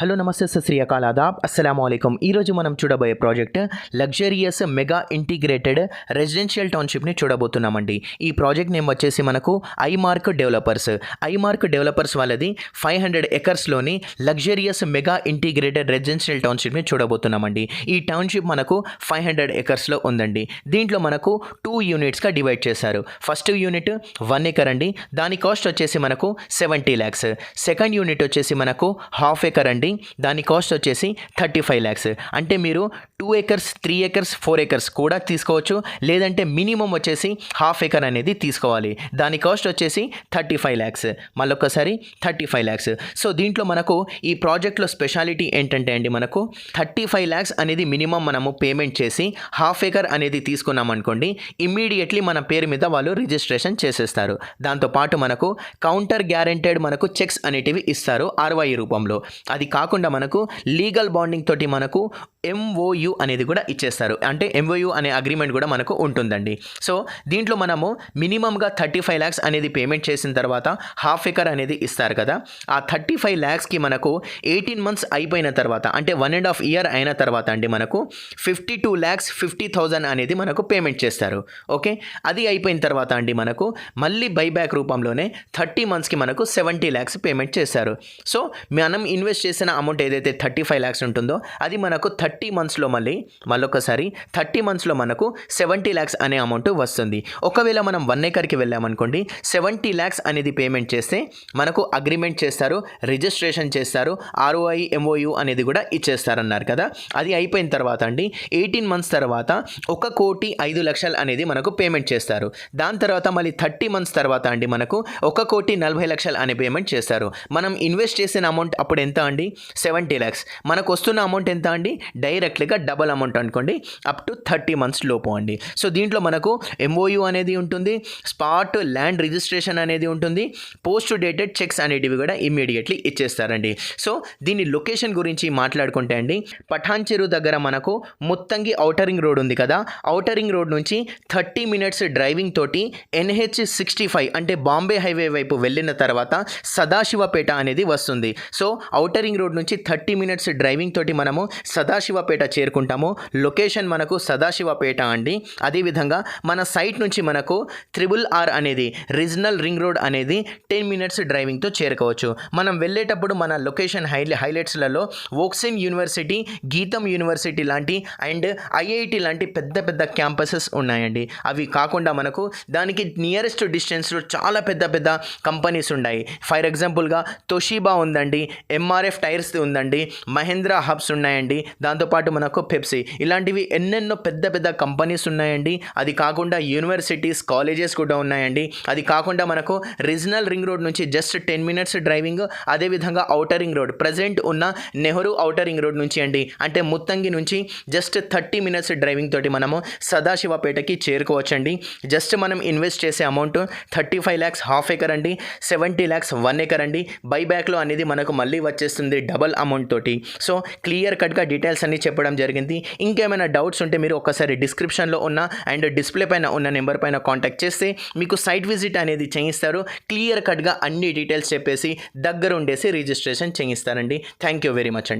Hello నమస్తే సత్ అకాల్ ఆదాబ్. అస్సలం అయికం ఈరోజు మనం చూడబోయే project luxurious mega integrated residential టౌన్షిప్ని చూడబోతున్నామండి. ఈ ప్రాజెక్ట్ నేమ్ వచ్చేసి మనకు ఐమార్క్ డెవలపర్స్. ఐమార్క్ డెవలపర్స్ వాళ్ళది ఫైవ్ హండ్రెడ్ ఎకర్స్లోని లగ్జరియస్ మెగా ఇంటిగ్రేటెడ్ రెసిడెన్షియల్ టౌన్షిప్ని చూడబోతున్నామండి. ఈ టౌన్షిప్ మనకు ఫైవ్ హండ్రెడ్ ఎకర్స్లో ఉందండి. దీంట్లో మనకు టూ యూనిట్స్గా డివైడ్ చేశారు. ఫస్ట్ యూనిట్ వన్ ఎకర్ అండి. దాని కాస్ట్ వచ్చేసి మనకు సెవెంటీ ల్యాక్స్. సెకండ్ యూనిట్ వచ్చేసి మనకు హాఫ్ ఎకర్ అండి. దాని కాస్ట్ వచ్చేసి థర్టీ ఫైవ్ ల్యాక్స్ అంటే మీరు two acres three acres four acres కూడా తీసుకోవచ్చు. లేదంటే మినిమం వచ్చేసి హాఫ్ ఏకర్ అనేది తీసుకోవాలి. దాని కాస్ట్ వచ్చేసి థర్టీ ఫైవ్ ల్యాక్స్ మళ్ళొక్కసారి థర్టీ ఫైవ్ ల్యాక్స్ సో దీంట్లో మనకు ఈ ప్రాజెక్ట్లో స్పెషాలిటీ ఏంటంటే అండి మనకు థర్టీ ఫైవ్ ల్యాక్స్ అనేది మినిమం మనము పేమెంట్ చేసి హాఫ్ ఏకర్ అనేది తీసుకున్నాం అనుకోండి ఇమ్మీడియట్లీ మన పేరు మీద వాళ్ళు రిజిస్ట్రేషన్ చేసేస్తారు. దాంతోపాటు మనకు కౌంటర్ గ్యారెంటెడ్ మనకు చెక్స్ అనేటివి ఇస్తారు ఆర్వై రూపంలో. అది కాకుండా మనకు లీగల్ బాండింగ్ తోటి మనకు ఎంఓయు అనేది కూడా ఇచ్చేస్తారు. అంటే ఎంఓయు అనే అగ్రిమెంట్ కూడా మనకు ఉంటుందండి. సో దీంట్లో మనము మినిమంగా థర్టీ ఫైవ్ ల్యాక్స్ అనేది పేమెంట్ చేసిన తర్వాత హాఫ్ ఎకర్ అనేది ఇస్తారు కదా. ఆ థర్టీ ఫైవ్ ల్యాక్స్కి మనకు ఎయిటీన్ మంత్స్ అయిపోయిన తర్వాత అంటే వన్ అండ్ హాఫ్ ఇయర్ అయిన తర్వాత అండి మనకు fifty two lakhs fifty thousand అనేది మనకు పేమెంట్ చేస్తారు. ఓకే? అది అయిపోయిన తర్వాత అండి మనకు మళ్ళీ బైబ్యాక్ రూపంలోనే థర్టీ మంత్స్కి మనకు సెవెంటీ ల్యాక్స్ పేమెంట్ చేస్తారు. సో మనం ఇన్వెస్ట్ చేసిన అమౌంట్ ఏదైతే థర్టీ ఫైవ్ ల్యాక్స్ ఉంటుందో అది మనకు థర్టీ మంత్స్లో మళ్ళీ మళ్ళొకసారి థర్టీ మంత్స్లో మనకు సెవెంటీ ల్యాక్స్ అనే అమౌంట్ వస్తుంది. ఒకవేళ మనం వన్ ఏకర్కి వెళ్ళామనుకోండి సెవెంటీ ల్యాక్స్ అనేది పేమెంట్ చేస్తే మనకు అగ్రిమెంట్ చేస్తారు రిజిస్ట్రేషన్ చేస్తారు ఆర్ఓఐ ఎంఓయు అనేది కూడా ఇచ్చేస్తారన్నారు కదా. అది అయిపోయిన తర్వాత అండి ఎయిటీన్ మంత్స్ తర్వాత ఒక కోటి ఐదు లక్షలు అనేది మనకు పేమెంట్ చేస్తారు. దాని తర్వాత మళ్ళీ థర్టీ మంత్స్ తర్వాత అండి మనకు ఒక కోటి నలభై లక్షలు అనే పేమెంట్ చేస్తారు. మనం ఇన్వెస్ట్ చేసిన అమౌంట్ అప్పుడు ఎంత అండి? సెవెంటీ ల్యాక్స్ మనకు వస్తున్న అమౌంట్ ఎంత అండి? డైరెక్ట్గా డబల్ అమౌంట్ అనుకోండి. అప్ టు థర్టీ మంత్స్ లోపు అండి. సో దీంట్లో మనకు ఎంఓయూ అనేది ఉంటుంది. స్పాట్ ల్యాండ్ రిజిస్ట్రేషన్ అనేది ఉంటుంది. పోస్ట్ డేటెడ్ చెక్స్ అనేటివి కూడా ఇమ్మీడియట్లీ ఇచ్చేస్తారండి. సో దీని లొకేషన్ గురించి మాట్లాడుకుంటే అండి పఠాన్ చెరువు దగ్గర మనకు ముత్తంగి ఔటరింగ్ రోడ్ ఉంది కదా? ఔటరింగ్ రోడ్ నుంచి థర్టీ మినిట్స్ డ్రైవింగ్ తోటి ఎన్హెచ్ సిక్స్టీ ఫైవ్ అంటే బాంబే హైవే వైపు వెళ్ళిన తర్వాత సదాశివపేట అనేది వస్తుంది. సో ఔటరింగ్ రోడ్ నుంచి థర్టీ మినిట్స్ డ్రైవింగ్ తోటి మనము సదాశివపేట చేరుకుంటాము. లొకేషన్ మనకు సదాశివపేట అండి. అదేవిధంగా మన సైట్ నుంచి మనకు త్రిబుల్ ఆర్ అనేది రీజనల్ రింగ్ రోడ్ అనేది టెన్ మినిట్స్ డ్రైవింగ్తో చేరుకోవచ్చు. మనం వెళ్ళేటప్పుడు మన లొకేషన్ హై హైలైట్స్లలో వోక్సిన్ యూనివర్సిటీ గీతం యూనివర్సిటీ లాంటి అండ్ ఐఐటి లాంటి పెద్ద పెద్ద క్యాంపసెస్ ఉన్నాయండి. అవి కాకుండా మనకు దానికి నియరెస్ట్ డిస్టెన్స్లో చాలా పెద్ద పెద్ద కంపెనీస్ ఉన్నాయి. ఫర్ ఎగ్జాంపుల్గా తోషీబా ఉందండి. ఎంఆర్ఎఫ్ టైర్స్ ఉందండి. మహేంద్ర హబ్స్ ఉన్నాయండి. దాంతోపాటు మనకు పెప్సీ. ఇలాంటివి ఎన్నెన్నో పెద్ద పెద్ద కంపెనీస్ ఉన్నాయండి. అది కాకుండా యూనివర్సిటీస్ కాలేజెస్ కూడా ఉన్నాయండి. అది కాకుండా మనకు రీజనల్ రింగ్ రోడ్ నుంచి జస్ట్ టెన్ మినిట్స్ డ్రైవింగ్ అదేవిధంగా ఔటర్ రింగ్ రోడ్. ప్రజెంట్ ఉన్న నెహ్రూ ఔటర్ రింగ్ రోడ్ నుంచి అండి. అంటే ముత్తంగి నుంచి జస్ట్ థర్టీ మినిట్స్ డ్రైవింగ్ తోటి మనము సదాశివపేటకి చేరుకోవచ్చండి. జస్ట్ మనం ఇన్వెస్ట్ చేసే amount thirty five lakhs half acre అండి. సెవెంటీ ల్యాక్స్ వన్ ఏకర్ అండి. బైబ్యాక్లో అనేది మనకు మళ్ళీ వచ్చేస్తుంది. డబల్ అమౌంట్ తోటి. సో క్లియర్ కట్గా డీటెయిల్స్ అన్ని చెప్పడం జరిగింది. ఇంకేమైనా డౌట్స్ ఉంటే మీరు ఒకసారి డిస్క్రిప్షన్లో ఉన్న అండ్ డిస్ప్లే పైన ఉన్న నెంబర్ పైన కాంటాక్ట్ చేస్తే మీకు సైట్ విజిట్ అనేది చేయిస్తారు. క్లియర్ కట్గా అన్ని డీటెయిల్స్ చెప్పేసి దగ్గర ఉండేసి రిజిస్ట్రేషన్ చేయిస్తారండి. థ్యాంక్ యూ వెరీ మచ్ అండి.